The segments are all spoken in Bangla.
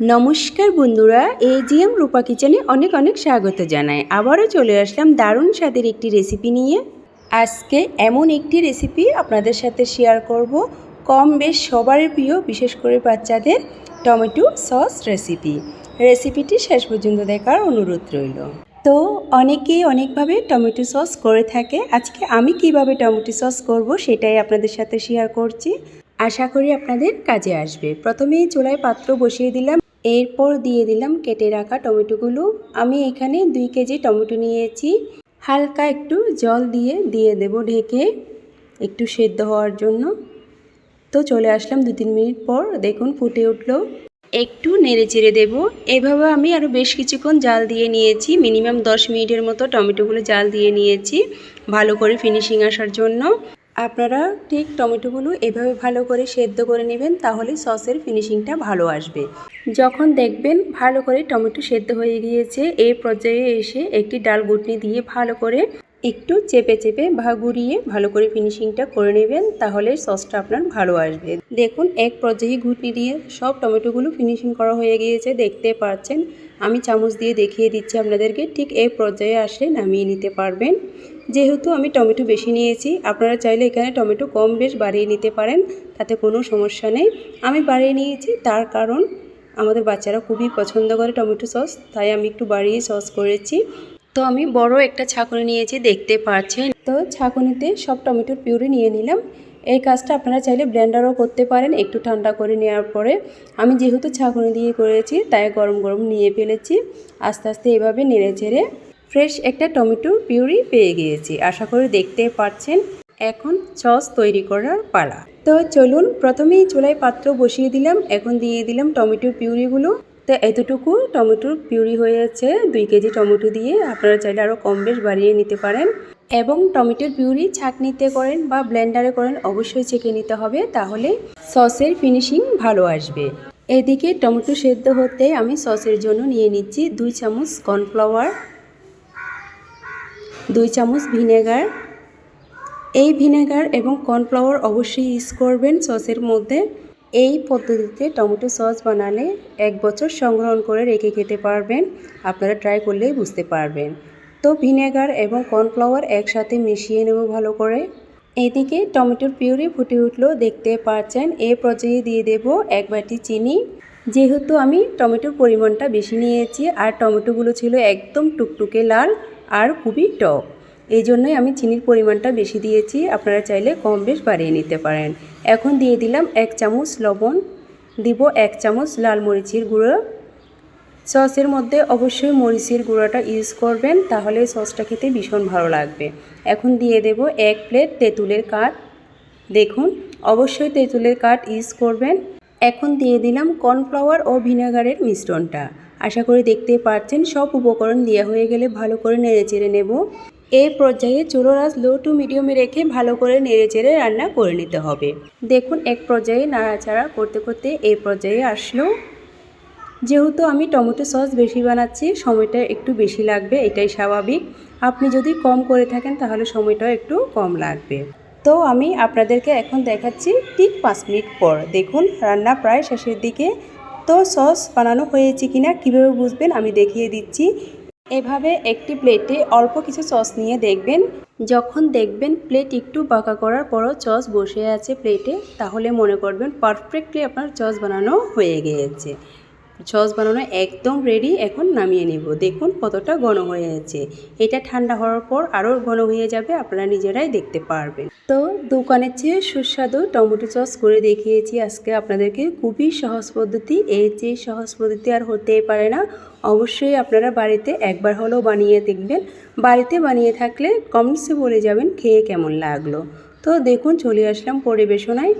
নমস্কার বন্ধুরা, এজিএম রূপা কিচেনে অনেক অনেক স্বাগত জানাই। আবারও চলে আসলাম দারুণ স্বাদের একটি রেসিপি নিয়ে। আজকে এমন একটি রেসিপি আপনাদের সাথে শেয়ার করব। কম বেশ সবারই প্রিয়, বিশেষ করে বাচ্চাদের টমেটো সস রেসিপি। রেসিপিটি শেষ পর্যন্ত দেখার অনুরোধ রইল। তো অনেকেই অনেকভাবে টমেটো সস করে থাকে। আজকে আমি কীভাবে টমেটো সস করব সেটাই আপনাদের সাথে শেয়ার করছি। আশা করি আপনাদের কাজে আসবে। প্রথমেই চুলায় পাত্র বসিয়ে দিলাম। এরপর দিয়ে দিলাম কেটে রাখা টমেটোগুলো। আমি এখানে দুই কেজি টমেটো নিয়েছি। হালকা একটু জল দিয়ে দিয়ে দেব ঢেকে একটু সেদ্ধ হওয়ার জন্য। তো চলে আসলাম দু তিন মিনিট পর, দেখুন ফুটে উঠল। একটু নেড়ে চেড়ে দেবো। এভাবে আমি আরও বেশ কিছুক্ষণ জাল দিয়ে নিয়েছি। মিনিমাম দশ মিনিটের মতো টমেটোগুলো জাল দিয়ে নিয়েছি, ভালো করে ফিনিশিং আসার জন্য। আপনারা ঠিক টমেটোগুলো এভাবে ভালো করে সেদ্ধ করে নেবেন, তাহলে সসের ফিনিশিংটা ভালো আসবে। যখন দেখবেন ভালো করে টমেটো সেদ্ধ হয়ে গিয়েছে, এই পর্যায়ে এসে একটি ডাল গুটনি দিয়ে ভালো করে একটু চেপে চেপে বা গুড়িয়ে ভালো করে ফিনিশিংটা করে নেবেন, তাহলে সসটা আপনার ভালো আসবে। দেখুন, এক পর্যায়ে ঘুটনি দিয়ে সব টমেটোগুলো ফিনিশিং করা হয়ে গিয়েছে, দেখতে পাচ্ছেন। আমি চামচ দিয়ে দেখিয়ে দিচ্ছি, আপনাদেরকে ঠিক এই পর্যায়ে আসলে নামিয়ে নিতে পারবেন। যেহেতু আমি টমেটো বেশি নিয়েছি, আপনারা চাইলে এখানে টমেটো কম বেশ বাড়িয়ে নিতে পারেন, তাতে কোনো সমস্যা নেই। আমি বাড়িয়ে নিয়েছি তার কারণ আমাদের বাচ্চারা খুবই পছন্দ করে টমেটো সস, তাই আমি একটু বাড়িয়ে সস করেছি। তো আমি বড় একটা ছাঁকুনি নিয়েছি, দেখতে পাচ্ছেন। তো ছাঁকুনিতে সব টমেটোর পিউরি নিয়ে নিলাম। এই কাজটা আপনারা চাইলে ব্লেন্ডারও করতে পারেন, একটু ঠান্ডা করে নেওয়ার পরে। আমি যেহেতু ছাঁকুনি দিয়ে করেছি, তাই গরম গরম নিয়ে ফেলেছি। আস্তে আস্তে এভাবে নেড়ে চেড়ে ফ্রেশ একটা টমেটো পিউরি পেয়ে গিয়েছি। আশা করি দেখতে পাচ্ছেন এখন সস তৈরি করার পালা। তো চলুন প্রথমেই চুলায় পাত্র বসিয়ে দিলাম, এখন দিয়ে দিলাম টমেটোর পিউরিগুলো। তো এতটুকু টমেটোর পিউরি হয়েছে, দুই কেজি টমেটো দিয়ে। আপনারা চাইলে আরও কম বেশ বাড়িয়ে নিতে পারেন। এবং টমেটোর পিউরি ছাঁকনিতে করেন বা ব্লেন্ডারে করেন, অবশ্যই চেকে নিতে হবে, তাহলে সসের ফিনিশিং ভালো আসবে। এদিকে টমেটো সেদ্ধ হতে আমি সসের জন্য নিয়ে নিচ্ছি দুই চামচ কর্নফ্লাওয়ার। দুই চামচ ভিনেগার। এই ভিনেগার এবং কর্নফ্লাওয়ার অবশ্যই ইউজ করবেন সসের মধ্যে। এই পদ্ধতিতে টমেটো সস বানালে এক বছর সংগ্রহণ করে রেখে খেতে পারবেন। আপনারা ট্রাই করলেই বুঝতে পারবেন। তো ভিনেগার এবং কর্নফ্লাওয়ার একসাথে মিশিয়ে নেব ভালো করে। এদিকে টমেটোর পিউরি ফুটে উঠল দেখতে পাচ্ছেন। এই পর্যায়ে দিয়ে দেব এক বাটি চিনি। যেহেতু আমি টমেটোর পরিমাণটা বেশি নিয়েছি আর টমেটোগুলো ছিল একদম টুকটুকে লাল আর খুবই টক, এই জন্যই আমি চিনির পরিমাণটা বেশি দিয়েছি। আপনারা চাইলে কম বেশ বাড়িয়ে নিতে পারেন। এখন দিয়ে দিলাম এক চামচ লবণ, দিব এক চামচ লাল মরিচের গুঁড়ো। সসের মধ্যে অবশ্যই মরিচের গুঁড়োটা ইউজ করবেন, তাহলে সসটা খেতে ভীষণ ভালো লাগবে। এখন দিয়ে দেব এক প্লেট তেঁতুলের কাঠ। দেখুন, অবশ্যই তেঁতুলের কাঠ ইউজ করবেন। এখন দিয়ে দিলাম কর্নফ্লাওয়ার ও ভিনেগারের মিশ্রণটা। আশা করি দেখতে পাচ্ছেন, সব উপকরণ দেওয়া হয়ে গেলে ভালো করে নেড়ে চেড়ে নেব। এই পর্যায়ে আঁচ লো টু মিডিয়ামে রেখে ভালো করে নেড়ে চেড়ে রান্না করে নিতে হবে। দেখুন, এক পর্যায়ে নাড়াচাড়া করতে করতে এই পর্যায়ে আসলো। যেহেতু আমি টমেটো সস বেশি বানাচ্ছি, সময়টা একটু বেশি লাগবে, এটাই স্বাভাবিক। আপনি যদি কম করে থাকেন, তাহলে সময়টাও একটু কম লাগবে। তো আমি আপনাদেরকে এখন দেখাচ্ছি ঠিক পাঁচ মিনিট পর। দেখুন, রান্না প্রায় শেষের দিকে। তো সস বানানো হয়েছে কিনা, কীভাবে বুঝবেন? আমি দেখিয়ে দিচ্ছি। এভাবে একটি প্লেটে অল্প কিছু সস নিয়ে দেখবেন। যখন দেখবেন প্লেট একটু বাঁকা করার পরও সস বসে আছে প্লেটে, তাহলে মনে করবেন পারফেক্টলি আপনার সস বানানো হয়ে গিয়েছে। সস বানানো একদম রেডি এখন নামিয়ে নেব। দেখুন কতটা ঘন হয়ে আছে এটা ঠান্ডা হওয়ার পর আরও ঘন হয়ে যাবে, আপনারা নিজেরাই দেখতে পারবেন। তো দোকানের চেয়ে সুস্বাদু টমেটো সস করে দেখিয়েছি আজকে আপনাদেরকে। খুবই সহজ পদ্ধতি, এর চেয়ে সহজ পদ্ধতি আর হতেই পারে না। অবশ্যই আপনারা বাড়িতে একবার হলেও বানিয়ে দেখবেন। বাড়িতে বানিয়ে থাকলে কমেন্টসে বলে যাবেন, খেয়ে কেমন লাগল। তো দেখুন, চলে আসলাম পরিবেশনায়।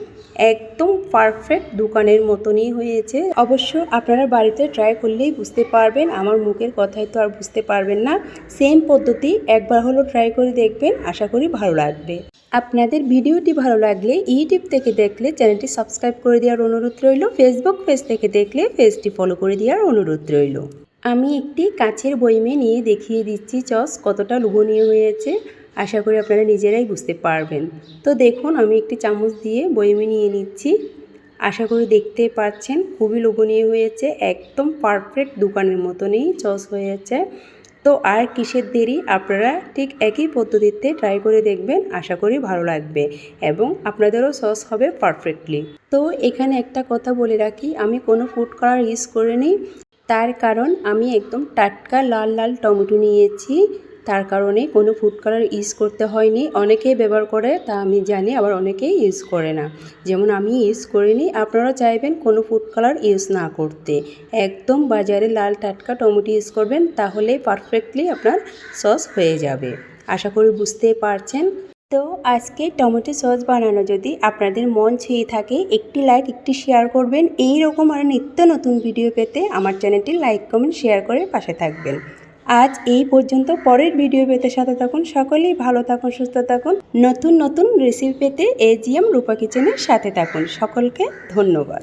একদম পারফেক্ট দোকানের মতনই হয়েছে। অবশ্য আপনারা বাড়িতে ট্রাই করলেই বুঝতে পারবেন, আমার মুখের কথাই তো আর বুঝতে পারবেন না। সেম পদ্ধতি, একবার হলো ট্রাই করে দেখবেন, আশা করি ভালো লাগবে। আপনাদের ভিডিওটি ভালো লাগলে ইউটিউব থেকে দেখলে চ্যানেলটি সাবস্ক্রাইব করে দেওয়ার অনুরোধ রইল ফেসবুক পেজ থেকে দেখলে পেজটি ফলো করে দেওয়ার অনুরোধ রইল। আমি একটি কাছের বইমে নিয়ে দেখিয়ে দিচ্ছি, চস কতটা লোভনীয় হয়েছে। আশা করি আপনারা নিজেরাই বুঝতে পারবেন। তো দেখুন, আমি একটি চামচ দিয়ে বয়মে নিয়ে নিচ্ছি। আশা করি দেখতে পাচ্ছেন, খুবই লোভনীয় হয়েছে, একদম পারফেক্ট দোকানের মতনই সস হয়েছে তো আর কিসের দেরি, আপনারা ঠিক একই পদ্ধতিতে ট্রাই করে দেখবেন, আশা করি ভালো লাগবে এবং আপনাদেরও সস হবে পারফেক্টলি তো এখানে একটা কথা বলে রাখি, আমি কোনো ফুড কালার ইউজ করিনি। তার কারণ, আমি একদম টাটকা লাল লাল টমেটো নিয়েছি। তার কারণে কোনো ফুড কালার ইউজ করতে হয়নি। অনেকেই ব্যবহার করে, তা আমি জানি, আবার অনেকেই ইউজ করে না। যেমন আমি ইউজ করিনি, আপনারা চাইবেন কোনো ফুড কালার ইউজ না করতে। একদম বাজারে লাল টাটকা টমেটো ইউজ করবেন, তাহলে পারফেক্টলি আপনার সস হয়ে যাবে। আশা করি বুঝতে পারছেন। তো আজকে টমেটো সস বানানো যদি আপনাদের মন ছুঁয়ে থাকে, একটি লাইক একটি শেয়ার করবেন। এই রকম আর নিত্য নতুন ভিডিও পেতে আমার চ্যানেলটি লাইক কমেন্ট শেয়ার করে পাশে থাকবেন। আজ এই পর্যন্ত। পরের ভিডিও পেতে সাথে থাকুন। সকলেই ভালো থাকুন, সুস্থ থাকুন। নতুন নতুন রেসিপি পেতে এজিএম রূপা কিচেনের সাথে থাকুন। সকলকে ধন্যবাদ।